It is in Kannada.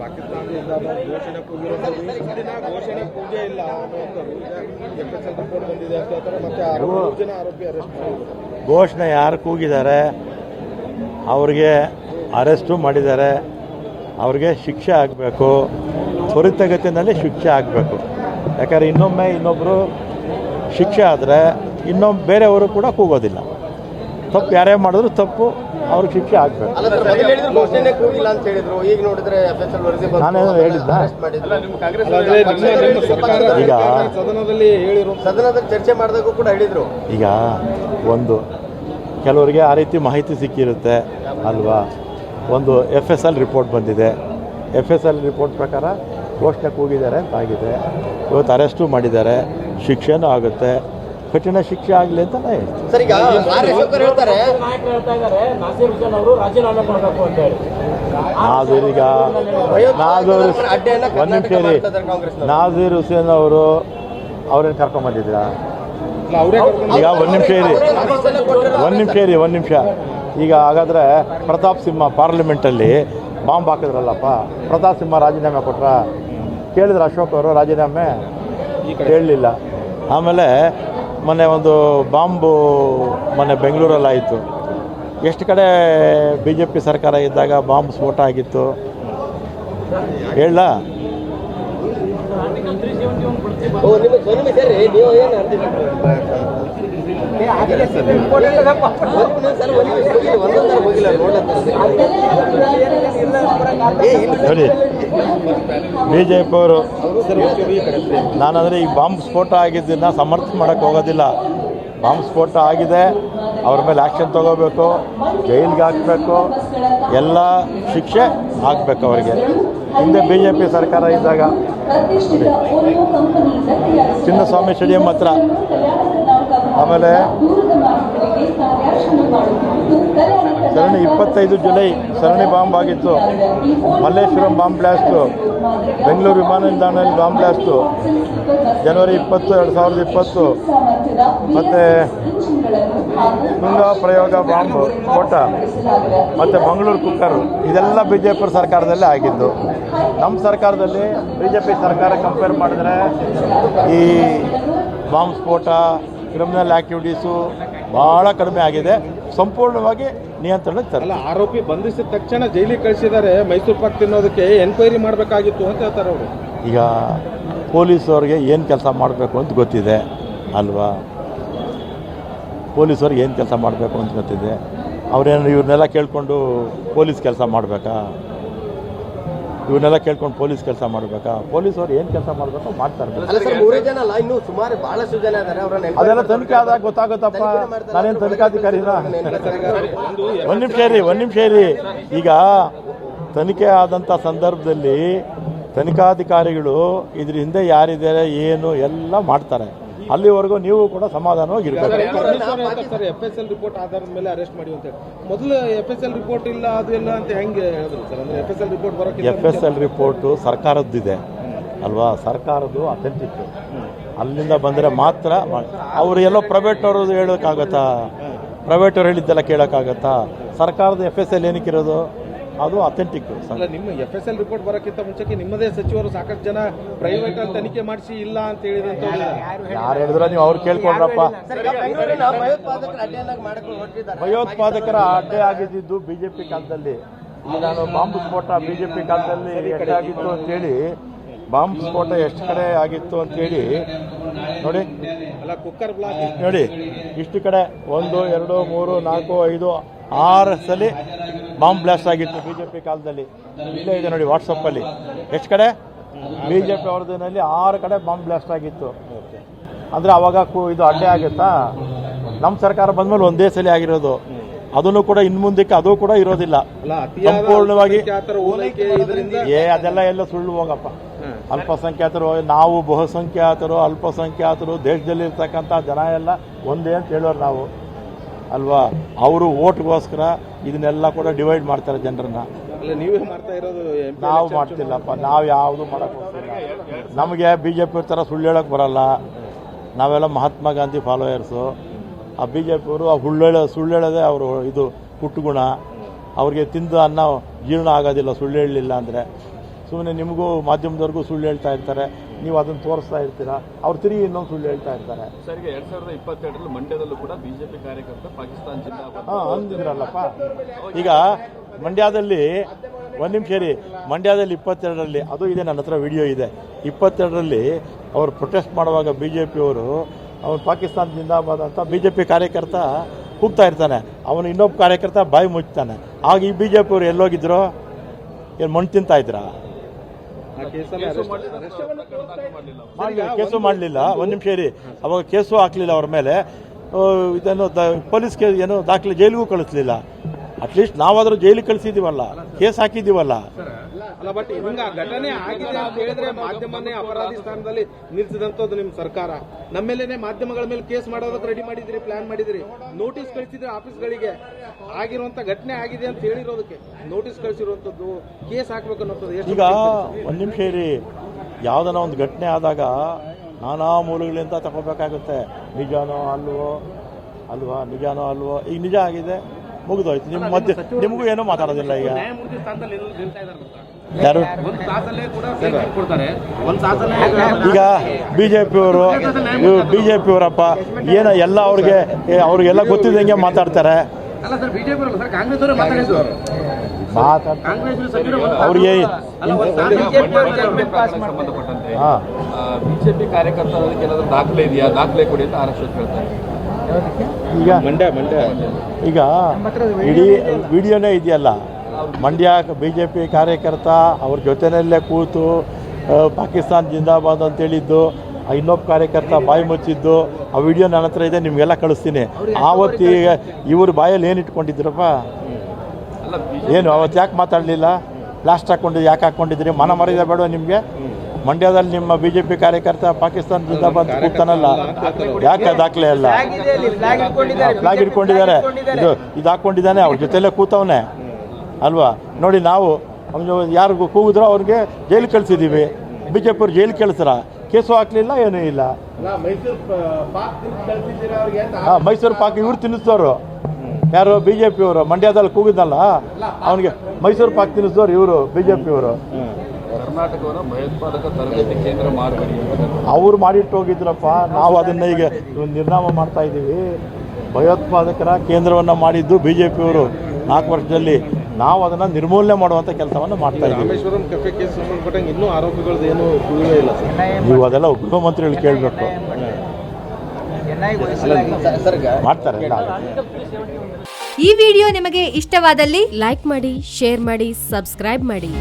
ಪಾಕಿಸ್ತಾನದಿಂದ ಘೋಷಣೆ ಕೂಗಿರೋದು ದಿನ ಘೋಷಣೆ ಕೂಗೇ ಇಲ್ಲ ಅನ್ನುವಂಥದ್ದು ಈಗ ಎಫ್ ಎಸ್ ಎಲ್ ರಿಪೋರ್ಟ್ ಬಂದಿದೆ ಅಂತ ಹೇಳ್ತಾರೆ. ಮತ್ತೆ ಮೂರು ಜನ ಆರೋಪಿ ಅರೆಸ್ಟ್ ಮಾಡಿದ್ದಾರೆ. ಘೋಷಣೆ ಯಾರು ಕೂಗಿದ್ದಾರೆ ಅವ್ರಿಗೆ ಅರೆಸ್ಟು ಮಾಡಿದ್ದಾರೆ ಅವ್ರಿಗೆ ಶಿಕ್ಷೆ ಆಗಬೇಕು ತ್ವರಿತಗತಿನಲ್ಲಿ ಶಿಕ್ಷೆ ಆಗಬೇಕು. ಯಾಕಂದರೆ ಇನ್ನೊಮ್ಮೆ ಇನ್ನೊಬ್ಬರು ಶಿಕ್ಷೆ ಆದರೆ ಇನ್ನೊಮ್ಮೆ ಬೇರೆಯವರು ಕೂಡ ಕೂಗೋದಿಲ್ಲ. ತಪ್ಪು ಯಾರೇ ಮಾಡಿದ್ರು ತಪ್ಪು ಅವ್ರಿಗೆ ಶಿಕ್ಷೆ ಆಗಬೇಕು. ಅಲ್ಲ ಹೇಳಿದ್ದ ಮೊದಲು ಕೂಗಿಲ್ಲ ಅಂತ ಹೇಳಿದ್ರು. ಈಗ ನೋಡಿದ್ರೆ ಎಫ್ ಎಸ್ ಎಲ್ ವರದಿ ಬಂತು. ನಾನೇನೋ ಹೇಳಿದ್ನಾ? ಅರೆಸ್ಟ್ ಮಾಡಿದ್ರು. ನಿಮ್ಮ ಕಾಂಗ್ರೆಸ್ ಅಲ್ಲದೆ ನಿಮ್ಮ ನಿಮ್ಮ ಸರ್ಕಾರ ಈಗ ಸದನದಲ್ಲಿ ಹೇಳಿರೋ ಸದನದಲ್ಲಿ ಚರ್ಚೆ ಮಾಡಿದಾಗೂ ಕೂಡ ಹೇಳಿದ್ರು. ಈಗ ಒಂದು ಕೆಲವರಿಗೆ ಆ ರೀತಿ ಮಾಹಿತಿ ಸಿಕ್ಕಿರುತ್ತೆ ಅಲ್ವಾ? ಒಂದು ಎಫ್ ಎಸ್ ಎಲ್ ರಿಪೋರ್ಟ್ ಬಂದಿದೆ. ಎಫ್ ಎಸ್ ಎಲ್ ರಿಪೋರ್ಟ್ ಪ್ರಕಾರ ಘೋಷಣೆ ಕೂಗಿದ್ದಾರೆ ಅಂತ ಆಗಿದೆ. ಇವತ್ತು ಅರೆಸ್ಟು ಮಾಡಿದ್ದಾರೆ. ಶಿಕ್ಷೆನೂ ಆಗುತ್ತೆ. ಕಠಿಣ ಶಿಕ್ಷೆ ಆಗಲಿ ಅಂತ ನಾ ಹೇಳ್ತೀನಿ ಸರ್ ಈಗ ಆರ್ ಅಶೋಕರ್ ಹೇಳ್ತಾರೆ. ನಾಯಕರು ಹೇಳ್ತಾ ಇದ್ದಾರೆ ನಾಸೀರ್ ಹುಸೇನ್ ಅವರು ರಾಜೀನಾಮೆ ಮಾಡಬೇಕು ಅಂತ ಹೇಳಿ. ನಾಜೀರ್ ಒಂದು ನಿಮಿಷ ರೀ ಹುಸೇನ್ ಅವರು ಅವ್ರೇನು ಕರ್ಕೊಂಬಂದಿದ್ದೀರಾ ಅವರೇ ಕರ್ಕೊಂಡು ಈಗ ಒಂದು ನಿಮಿಷ ಇರಿ. ಒಂದು ನಿಮಿಷ ಇರಿ ಒಂದು ನಿಮಿಷ. ಈಗ ಹಾಗಾದ್ರೆ ಪ್ರತಾಪ್ ಸಿಂಹ ಪಾರ್ಲಿಮೆಂಟಲ್ಲಿ ಬಾಂಬ್ ಹಾಕಿದ್ರಲ್ಲಪ್ಪ ಪ್ರತಾಪ್ ಸಿಂಹ ರಾಜೀನಾಮೆ ಕೊಟ್ರ? ಕೇಳಿದ್ರು ಅಶೋಕ್ ಅವರು ರಾಜೀನಾಮೆ? ಕೇಳಲಿಲ್ಲ. ಆಮೇಲೆ ಮೊನ್ನೆ ಒಂದು ಬಾಂಬು ಮೊನ್ನೆ ಬೆಂಗಳೂರಲ್ಲಿ ಆಯಿತು ಎಷ್ಟು ಕಡೆ ಬಿ ಜೆ ಪಿ ಸರ್ಕಾರ ಇದ್ದಾಗ ಬಾಂಬ್ ಸ್ಫೋಟ ಆಗಿತ್ತು? ಹೇಳ ನೋಡಿ. ಬಿ ಜೆ ಪಿ ಅವರು ನಾನಂದರೆ ಈ ಬಾಂಬ್ ಸ್ಫೋಟ ಆಗಿದ್ದನ್ನ ಸಮರ್ಥನೆ ಮಾಡೋಕ್ಕೆ ಹೋಗೋದಿಲ್ಲ. ಬಾಂಬ್ ಸ್ಫೋಟ ಆಗಿದೆ ಅವ್ರ ಮೇಲೆ ಆ್ಯಕ್ಷನ್ ತಗೋಬೇಕು ಜೈಲಿಗೆ ಹಾಕಬೇಕು ಎಲ್ಲ ಶಿಕ್ಷೆ ಹಾಕಬೇಕು ಅವರಿಗೆ. ಹಿಂದೆ ಬಿ ಜೆ ಪಿ ಸರ್ಕಾರ ಇದ್ದಾಗ ಚಿನ್ನಸ್ವಾಮಿ ಸ್ಟೇಡಿಯಂ ಹತ್ರ ಆಮೇಲೆ ಸರಣಿ ಇಪ್ಪತ್ತೈದು ಜುಲೈ ಸರಣಿ ಬಾಂಬ್ ಆಗಿತ್ತು. Malleshwaram bomb blast. ಬೆಂಗಳೂರು ವಿಮಾನ ನಿಲ್ದಾಣದಲ್ಲಿ ಬಾಂಬ್ ಬ್ಲಾಸ್ಟು. ಜನವರಿ ಇಪ್ಪತ್ತು, ಎರಡು ಸಾವಿರದ ಇಪ್ಪತ್ತು. ಮತ್ತು ತುಂಗಾ ಪ್ರಯೋಗ ಬಾಂಬ್ ಸ್ಫೋಟ ಮತ್ತು ಮಂಗಳೂರು ಕುಕ್ಕರ್. ಇದೆಲ್ಲ ಬಿ ಜೆ ಪಿ ಸರ್ಕಾರದಲ್ಲೇ ಆಗಿದ್ದು. ನಮ್ಮ ಸರ್ಕಾರದಲ್ಲಿ ಬಿ ಜೆ ಪಿ ಸರ್ಕಾರ ಕಂಪೇರ್ ಮಾಡಿದ್ರೆ ಈ ಬಾಂಬ್ ಸ್ಫೋಟ ಕ್ರಿಮಿನಲ್ ಆಕ್ಟಿವಿಟೀಸು ಭಾಳ ಕಡಿಮೆ ಆಗಿದೆ. ಸಂಪೂರ್ಣವಾಗಿ ನಿಯಂತ್ರಣಕ್ಕೆ ತರಲ್ಲ ಅಲ್ಲ ಆರೋಪಿ ಬಂಧಿಸಿದ ತಕ್ಷಣ ಜೈಲಿಗೆ ಕಳಿಸಿದ್ದಾರೆ. ಮೈಸೂರು ಪಾಕ್ ತಿನ್ನೋದಕ್ಕೆ ಎನ್ಕ್ವೈರಿ ಮಾಡಬೇಕಾಗಿತ್ತು ಅಂತ ಹೇಳ್ತಾರೆ ಅವರು. ಈಗ ಪೊಲೀಸವ್ರಿಗೆ ಏನು ಕೆಲಸ ಮಾಡಬೇಕು ಅಂತ ಗೊತ್ತಿದೆ. ಅಲ್ವಾ? ಪೊಲೀಸವ್ರಿಗೆ ಏನು ಕೆಲಸ ಮಾಡಬೇಕು ಅಂತ ಗೊತ್ತಿದೆ. ಅವರೇನು ಇವ್ರನ್ನೆಲ್ಲ ಕೇಳಿಕೊಂಡು ಪೊಲೀಸ್ ಕೆಲಸ ಮಾಡಬೇಕಾ? ಇವ್ರನ್ನೆಲ್ಲ ಕೇಳ್ಕೊಂಡು ಪೊಲೀಸ್ ಕೆಲಸ ಮಾಡಬೇಕಾ? ಪೊಲೀಸ್ ಅವ್ರು ಏನು ಕೆಲಸ ಮಾಡಬೇಕು ಮಾಡ್ತಾರೆ. ಅದೆಲ್ಲ ತನಿಖೆ ಆದಾಗ ಗೊತ್ತಾಗುತ್ತಪ್ಪ. ನಾನೇನು ತನಿಖಾಧಿಕಾರಿನ ಒಂದು ನಿಮಿಷ ಇರಿ ಒಂದು ನಿಮಿಷ ಇರಿ. ಈಗ ತನಿಖೆ ಆದಂಥ ಸಂದರ್ಭದಲ್ಲಿ ತನಿಖಾಧಿಕಾರಿಗಳು ಇದ್ರ ಹಿಂದೆ ಯಾರಿದ್ದಾರೆ ಏನು ಎಲ್ಲ ಮಾಡ್ತಾರೆ. ಅಲ್ಲಿವರೆಗೂ ನೀವು ಕೂಡ ಸಮಾಧಾನವಾಗಿರ್ಬೇಕು sir F S L report ಆಧಾರದ ಮೇಲೆ ಅರೆಸ್ಟ್ ಮಾಡಿ ಅಂತ ಮೊದಲು ಎಫ್ ಎಸ್ ಎಲ್ ರಿಪೋರ್ಟ್ ಇಲ್ಲ ಅದು ಇಲ್ಲ ಅಂತ ಹೆಂಗೆ ಹೇಳಿದ್ರು ಸರ್? ಅಂದ್ರೆ ಎಫ್ ಎಸ್ ಎಲ್ ರಿಪೋರ್ಟ್ ಬರೋಕ್ಕಿಂತ ಎಫ್ ಎಸ್ ಎಲ್ ರಿಪೋರ್ಟು ಸರ್ಕಾರದ್ದಿದೆ. ಅಲ್ವಾ? ಸರ್ಕಾರದ್ದು ಅಥೆಂಟಿಕ್ ಅಲ್ಲಿಂದ ಬಂದರೆ ಮಾತ್ರ ಅವರು ಎಲ್ಲೋ ಪ್ರೈವೇಟ್ ಅವರು ಹೇಳೋಕ್ಕಾಗತ್ತಾ? ಪ್ರೈವೇಟ್ ಅವ್ರು ಹೇಳಿದ್ದೆಲ್ಲ ಕೇಳೋಕ್ಕಾಗತ್ತಾ? ಸರ್ಕಾರದ ಎಫ್ ಎಸ್ ಎಲ್ ಏನಕ್ಕಿರೋದು ಅದು ಅಥೆಂಟಿಕ್ ಅಲ್ಲ ನಿಮ್ಮ ಎಫ್ ಎಸ್ ಎಲ್ ರಿಪೋರ್ಟ್ ಬರೋಕ್ಕಿಂತ ಮುಂಚೆಗೆ ನಿಮ್ಮದೇ ಸಚಿವರು ಸಾಕಷ್ಟು ಜನ ಪ್ರೈವೇಟ್ ಅಲ್ಲಿ ತನಿಖೆ ಮಾಡಿಸಿ ಇಲ್ಲ ಅಂತ ಹೇಳಿದಂತ ಯಾರು ಹೇಳಿದ್ರೆ ನೀವು ಅವ್ರು ಕೇಳ್ಕೊಂಡ್ರಪ್ಪ. ಬೆಂಗಳೂರಿನ ಭಯೋತ್ಪಾದಕರ ಅಡ್ಡೆಯನ್ನಾಗಿ ಮಾಡಿಕೊಂಡು ಹೊರಟಿದ್ದಾರೆ. ಭಯೋತ್ಪಾದಕರ ಅಡ್ಡೆ ಆಗಿದ್ದು ಬಿಜೆಪಿ ಜೆ ಪಿ ಕಾಲದಲ್ಲಿ. ಈಗ ನಾನು ಬಾಂಬ್ ಸ್ಫೋಟ ಬಿಜೆಪಿ ಕಾಲದಲ್ಲಿ ಪಿ ಕಾಲದಲ್ಲಿ ಅಂತ ಅಂತೇಳಿ ಬಾಂಬ್ ಸ್ಫೋಟ ಎಷ್ಟು ಕಡೆ ಆಗಿತ್ತು ಅಂತೇಳಿ ನೋಡಿ. ಅಲ್ಲ ಕುಕ್ಕರ್ ಬ್ಲಾಕ್ ನೋಡಿ ಇಷ್ಟು ಕಡೆ ಒಂದು ಎರಡು ಮೂರು ನಾಲ್ಕು ಐದು ಆರು ಸಲ ಬಾಂಬ್ ಬ್ಲಾಸ್ಟ್ ಆಗಿತ್ತು ಬಿ ಜೆ ಪಿ ಕಾಲದಲ್ಲಿ. ಇಲ್ಲೇ ಇದೆ ನೋಡಿ ವಾಟ್ಸಪ್ಪಲ್ಲಿ ಎಷ್ಟು ಕಡೆ? ಬಿ ಜೆ ಪಿ ಅವ್ರದ್ದಿನಲ್ಲಿ ಆರು ಕಡೆ ಬಾಂಬ್ ಬ್ಲಾಸ್ಟ್ ಆಗಿತ್ತು. ಅಂದರೆ ಅವಾಗ ಇದು ಅಡ್ಡೆ ಆಗುತ್ತಾ? ನಮ್ಮ ಸರ್ಕಾರ ಬಂದ್ಮೇಲೆ ಒಂದೇ ಸಲ ಆಗಿರೋದು. ಅದನ್ನು ಕೂಡ ಇನ್ನು ಮುಂದಕ್ಕೆ ಅದು ಕೂಡ ಇರೋದಿಲ್ಲ. ಸಂಪೂರ್ಣವಾಗಿ ಏ ಅದೆಲ್ಲ ಎಲ್ಲ ಸುಳ್ಳು ಹೋಗಪ್ಪ. ಅಲ್ಪಸಂಖ್ಯಾತರು ನಾವು ಬಹುಸಂಖ್ಯಾತರು ಅಲ್ಪಸಂಖ್ಯಾತರು ದೇಶದಲ್ಲಿ ಇರ್ತಕ್ಕಂಥ ಜನ ಎಲ್ಲ ಒಂದೇ ಅಂತ ಹೇಳೋರು ನಾವು. ಅಲ್ವಾ? ಅವರು ಓಟ್ಗೋಸ್ಕರ ಇದನ್ನೆಲ್ಲ ಕೂಡ ಡಿವೈಡ್ ಮಾಡ್ತಾರೆ ಜನರನ್ನ. ನೀವೇ ಮಾಡ್ತಾ ಇರೋದು ನಾವು ಮಾಡ್ತಿಲ್ಲಪ್ಪ ನಾವು ಯಾವುದು ಮಾಡಕ್ ಹೋಗ್ತಿಲ್ಲ. ನಮಗೆ ಬಿ ಜೆ ಪಿ ಥರ ಸುಳ್ಳು ಹೇಳಕ್ ಬರಲ್ಲ. ನಾವೆಲ್ಲ ಮಹಾತ್ಮ ಗಾಂಧಿ ಫಾಲೋಯರ್ಸು ಆ ಬಿ ಜೆ ಪಿಯವರು ಆ ಸುಳ್ಳು ಸುಳ್ಳು ಹೇಳೋದೇ ಅವರು ಇದು ಹುಟ್ಟುಗುಣ ಅವ್ರಿಗೆ ತಿಂದು ಅನ್ನ ಜೀರ್ಣ ಆಗೋದಿಲ್ಲ ಸುಳ್ಳು ಹೇಳಲಿಲ್ಲ ಅಂದರೆ. ಸುಮ್ಮನೆ ನಿಮಗೂ ಮಾಧ್ಯಮದವ್ರಿಗೂ ಸುಳ್ಳು ಹೇಳ್ತಾ ಇರ್ತಾರೆ. ನೀವು ಅದನ್ನು ತೋರಿಸ್ತಾ ಇರ್ತೀರಾ? ಅವ್ರು ತಿರುಗಿ ಇನ್ನೊಂದು ಸುಳ್ಳು ಹೇಳ್ತಾ ಇರ್ತಾರೆ. ಸರಿಗೆ ಎರಡ್ ಸಾವಿರದ ಇಪ್ಪತ್ತೆರಡರಲ್ಲಿ ಮಂಡ್ಯದಲ್ಲೂ ಕೂಡ ಬಿಜೆಪಿ ಕಾರ್ಯಕರ್ತ ಪಾಕಿಸ್ತಾನ ಜಿಂದಾಬಾದ್ ಹಾಂ ಅಂದಿದ್ರಲ್ಲಪ್ಪ. ಈಗ ಮಂಡ್ಯದಲ್ಲಿ ಒಂದು ನಿಮಿಷ ರೀ ಮಂಡ್ಯದಲ್ಲಿ ಇಪ್ಪತ್ತೆರಡರಲ್ಲಿ ಅದು ಇದೆ ನನ್ನ ಹತ್ರ ವಿಡಿಯೋ ಇದೆ. ಇಪ್ಪತ್ತೆರಡರಲ್ಲಿ ಅವರು ಪ್ರೊಟೆಸ್ಟ್ ಮಾಡುವಾಗ ಬಿ ಜೆ ಪಿಯವರು ಅವನು ಪಾಕಿಸ್ತಾನ ಜಿಂದಾಬಾದ್ ಅಂತ ಬಿ ಜೆ ಪಿ ಕಾರ್ಯಕರ್ತ ಕೂಗ್ತಾ ಇರ್ತಾನೆ. ಅವನು ಇನ್ನೊಬ್ಬ ಕಾರ್ಯಕರ್ತ ಬಾಯಿ ಮುಚ್ತಾನೆ ಆಗ ಈ ಬಿ ಜೆ ಪಿಯವರು ಎಲ್ಲೋಗಿದ್ರು? ಏನು ಮಣ್ಣು ತಿಂತಾ ಇದ್ರಾ ಆ ಕೇಸಲ್ಲಿ ಅರೆಸ್ಟ್ ಅರೆಸ್ಟ್ ಮಾಡಲಿಲ್ಲ ಕೇಸು ಮಾಡಲಿಲ್ಲ. ಒಂದು ನಿಮಿಷ ಇರಿ. ಅವಾಗ ಕೇಸು ಹಾಕಲಿಲ್ಲ ಅವ್ರ ಮೇಲೆ. ಇದನ್ನು ದ- ಪೊಲೀಸ್ ಕೇಸ್ ಏನು ದಾಖಲೆ ಜೈಲಿಗೂ ಕಳಿಸ್ಲಿಲ್ಲ. ಅಟ್ಲೀಸ್ಟ್ ನಾವಾದರೂ ಜೈಲಿಗೆ ಕಳಿಸಿದ್ದೀವಲ್ಲ ಕೇಸ್ ಹಾಕಿದ್ದೀವಲ್ಲ ಅಲ್ಲ ಬಟ್ ಹಿಂಗ ಘಟನೆ ಆಗಿದೆ ಅಂತ ಹೇಳಿದ್ರೆ ಮಾಧ್ಯಮನೇ ಅಪರಾಧಿ ಸ್ಥಾನದಲ್ಲಿ ನಿಲ್ಸಿದಂತದ್ದು ನಿಮ್ ಸರ್ಕಾರ. ನಮ್ಮೇಲೇನೆ ಮಾಧ್ಯಮಗಳ ಮೇಲೆ ಕೇಸ್ ಮಾಡೋದಕ್ಕೆ ರೆಡಿ ಮಾಡಿದ್ರಿ ಪ್ಲಾನ್ ಮಾಡಿದ್ರಿ. ನೋಟಿಸ್ ಕಳಿಸಿದ್ರೆ ಆಫೀಸ್ಗಳಿಗೆ ಆಗಿರುವಂತ ಘಟನೆ ಆಗಿದೆ ಅಂತ ಹೇಳಿರೋದಕ್ಕೆ ನೋಟಿಸ್ ಕಳಿಸಿರುವಂತದ್ದು ಕೇಸ್ ಹಾಕ್ಬೇಕು ಅನ್ನೋದು ಎಷ್ಟು ಈಗ ಒಂದ್ ನಿಮಿಷ ಇರಿ. ಯಾವ್ದನ ಒಂದು ಘಟನೆ ಆದಾಗ ನಾನಾ ಮೂಲಗಳಿಂದ ತಗೋಬೇಕಾಗುತ್ತೆ ನಿಜಾನೋ ಅಲ್ವೋ? ಅಲ್ವಾ? ನಿಜಾನೋ ಅಲ್ವೋ? ಈಗ ನಿಜ ಆಗಿದೆ ಮುಗಿದೋಯ್ತು. ನಿಮ್ಮ ಮಧ್ಯೆ ನಿಮಗೂ ಏನೂ ಮಾತಾಡೋದಿಲ್ಲ ಈಗ. ಯಾರು? ಈಗ ಬಿ ಜೆ ಪಿಯವರು ಬಿ ಜೆ ಪಿಯವರಪ್ಪ ಏನೋ ಎಲ್ಲ ಅವ್ರಿಗೆ ಏ, ಅವ್ರಿಗೆಲ್ಲ ಗೊತ್ತಿದ್ದಂಗೆ ಮಾತಾಡ್ತಾರೆ. ಅವ್ರಿಗೆ ಹಾಂ. ಬಿಜೆಪಿ ಕಾರ್ಯಕರ್ತರಿಗೆ ಏನಾದ್ರು ದಾಖಲೆ ಇದೆಯಾ? ದಾಖಲೆ ಕೊಡಿ ಅಂತ ಆರ್ ಹೇಳ್ತಾರೆ. ಈಗ ಮಂಡ್ಯ ಮಂಡ್ಯ. ಈಗ ಇಡೀ ವಿಡಿಯೋನೇ ಇದೆಯಲ್ಲ. ಮಂಡ್ಯ ಬಿ ಜೆ ಪಿ ಕಾರ್ಯಕರ್ತ ಅವ್ರ ಜೊತೆಯಲ್ಲೇ ಕೂತು ಪಾಕಿಸ್ತಾನ್ ಜಿಂದಾಬಾದ್ ಅಂತ ಹೇಳಿದ್ದು ಇನ್ನೊಬ್ಬ ಕಾರ್ಯಕರ್ತ ಬಾಯಿ ಮುಚ್ಚಿದ್ದು ಆ ವಿಡಿಯೋ ನನ್ನ ಹತ್ರ ಇದೆ ನಿಮಗೆಲ್ಲ ಕಳಿಸ್ತೀನಿ. ಆವತ್ತಿಗೆ ಇವ್ರ ಬಾಯಲ್ಲಿ ಏನು ಇಟ್ಕೊಂಡಿದ್ರಪ್ಪ ಏನು ಅವತ್ತು ಯಾಕೆ ಮಾತಾಡಲಿಲ್ಲ? ಲಾಸ್ಟ್ ಹಾಕ್ಕೊಂಡಿದ್ದು ಯಾಕೆ ಹಾಕ್ಕೊಂಡಿದ್ರಿ? ಮನ ಮರ್ಯಾದೆ ಬೇಡ ನಿಮಗೆ? ಮಂಡ್ಯದಲ್ಲಿ ನಿಮ್ಮ ಬಿ ಜೆ ಪಿ ಕಾರ್ಯಕರ್ತ ಪಾಕಿಸ್ತಾನ ಜಿಂದಾಬಾದ್ ಕೂಗ್ತಾನಲ್ಲ. ಯಾಕೆ ದಾಖಲೆ ಅಲ್ಲ ಫ್ಲಾಗ್ ಇಟ್ಕೊಂಡಿದ್ದಾರೆ. ಇದು ಇದು ಹಾಕ್ಕೊಂಡಿದ್ದಾನೆ ಅವ್ರ ಜೊತೆಲೇ ಕೂತವನೆ. ಅಲ್ವಾ? ನೋಡಿ ನಾವು ಯಾರಿಗೂ ಕೂಗಿದ್ರೋ ಅವ್ರಿಗೆ ಜೈಲು ಕಳಿಸಿದ್ದೀವಿ ಬಿ ಜೆ ಪಿಯವ್ರು ಜೈಲು ಕಳಿಸ್ರ. ಕೇಸು ಹಾಕ್ಲಿಲ್ಲ ಏನೂ ಇಲ್ಲ. ಮೈಸೂರು ಪಾಕ್ ಕಳಿಸಿದ್ದೀರಾ ಅವ್ರಿಗೆ ಅಂತ ಹಾಂ ಮೈಸೂರು ಪಾಕ್ ಇವ್ರು ತಿನ್ನಿಸ್ತವ್ರು ಯಾರು? ಬಿ ಜೆ ಪಿಯವರು ಮಂಡ್ಯದಲ್ಲಿ ಕೂಗಿದ್ನಲ್ಲ ಅವನಿಗೆ ಮೈಸೂರು ಪಾಕ್ ತಿನ್ನಿಸಿದವ್ರು ಇವರು ಬಿ ಜೆ ಪಿಯವರು ಕರ್ನಾಟಕವನ್ನು ಭಯೋತ್ಪಾದಕ ತರಬೇತಿ ಕೇಂದ್ರ ಮಾಡಬೇಡಿ ಅಂತ. ಅವ್ರು ಮಾಡಿಟ್ಟು ಹೋಗಿದ್ರಪ್ಪ. ನಾವು ಅದನ್ನ ಈಗ ನಿರ್ನಾಮ ಮಾಡ್ತಾ ಇದ್ದೀವಿ. ಭಯೋತ್ಪಾದಕರ ಕೇಂದ್ರವನ್ನು ಮಾಡಿದ್ದು ಬಿ ಜೆ ಪಿಯವರು ನಾಲ್ಕು ವರ್ಷದಲ್ಲಿ ನಾವು ಅದನ್ನು ನಿರ್ಮೂಲನೆ ಮಾಡುವಂಥ ಕೆಲಸವನ್ನು ಮಾಡ್ತಾ ಇದ್ದೀವಿ. ಇನ್ನೂ ಆರೋಪಿಗಳದ್ದು ಏನು ಇಲ್ಲ ನೀವು ಅದೆಲ್ಲ ಗೃಹ ಮಂತ್ರಿಗಳು ಕೇಳಬೇಕು. ಮಾಡ್ತಾರೆ. ಈ ವಿಡಿಯೋ ನಿಮಗೆ ಇಷ್ಟವಾದಲ್ಲಿ ಲೈಕ್ ಮಾಡಿ ಶೇರ್ ಮಾಡಿ ಸಬ್ಸ್ಕ್ರೈಬ್ ಮಾಡಿ.